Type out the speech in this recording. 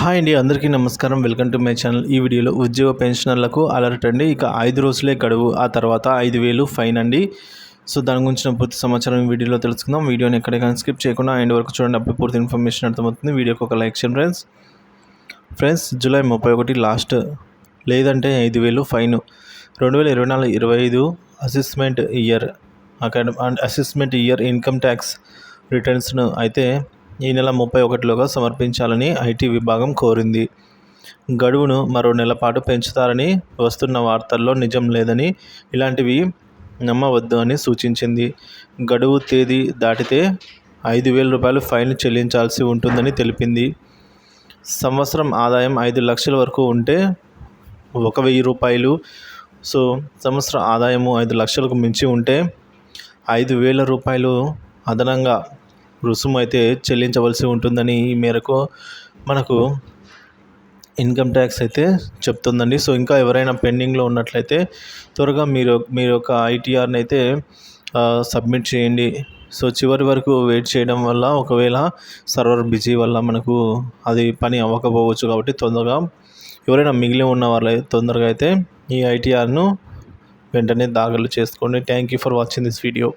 Hi అండి అందరికీ నమస్కారం. Welcome to my channel. ఈ వీడియోలో ఉద్యోగ పెన్షనర్లకు అలర్ట్ అండి. ఇక ఐదు రోజులే గడువు ఆ తర్వాత ఐదు వేలు ఫైన్ అండి. సో దాని గురించిన పూర్తి సమాచారం ఈ వీడియోలో తెలుసుకుందాం. వీడియోని ఎక్కడికైనా స్కిప్ చేయకుండా ఎండ్ వరకు చూడండి. అప్పుడు పూర్తి ఇన్ఫర్మేషన్ అర్థమవుతుంది. వీడియోకి ఒక లైక్ చేయండి ఫ్రెండ్స్. ఫ్రెండ్స్ జూలై ముప్పై ఒకటి లాస్ట్. లేదంటే ఐదు వేలు ఫైన్. రెండు వేల ఇరవై నాలుగు ఇరవై ఐదు assessment year. Academy and assessment year income tax రిటర్న్స్ను అయితే ఈ నెల ముప్పై ఒకటిలోగా సమర్పించాలని ఐటీ విభాగం కోరింది. గడువును మరో నెల పాటు పెంచుతారని వస్తున్న వార్తల్లో నిజం లేదని ఇలాంటివి నమ్మవద్దు అని సూచించింది. గడువు తేదీ దాటితే ఐదు వేల రూపాయలు ఫైన్ చెల్లించాల్సి ఉంటుందని తెలిపింది. సంవత్సరం ఆదాయం ఐదు లక్షల వరకు ఉంటే ఒక వెయ్యి రూపాయలు. సో సంవత్సర ఆదాయము ఐదు లక్షలకు మించి ఉంటే ఐదు వేల రూపాయలు అదనంగా రుసుము అయితే చెల్లించవలసి ఉంటుందని ఈ మేరకు మనకు ఇన్కమ్ ట్యాక్స్ అయితే చెప్తుందండి. సో ఇంకా ఎవరైనా పెండింగ్లో ఉన్నట్లయితే త్వరగా మీరు మీరు యొక్క ఐటీఆర్ని అయితే సబ్మిట్ చేయండి. సో చివరి వరకు వెయిట్ చేయడం వల్ల ఒకవేళ సర్వర్ బిజీ వల్ల మనకు అది పని అవ్వకపోవచ్చు కాబట్టి తొందరగా ఎవరైనా మిగిలి ఉన్న వాళ్ళు తొందరగా అయితే ఈ ఐటీఆర్ను వెంటనే దాఖలు చేసుకోండి. Thank you for watching this video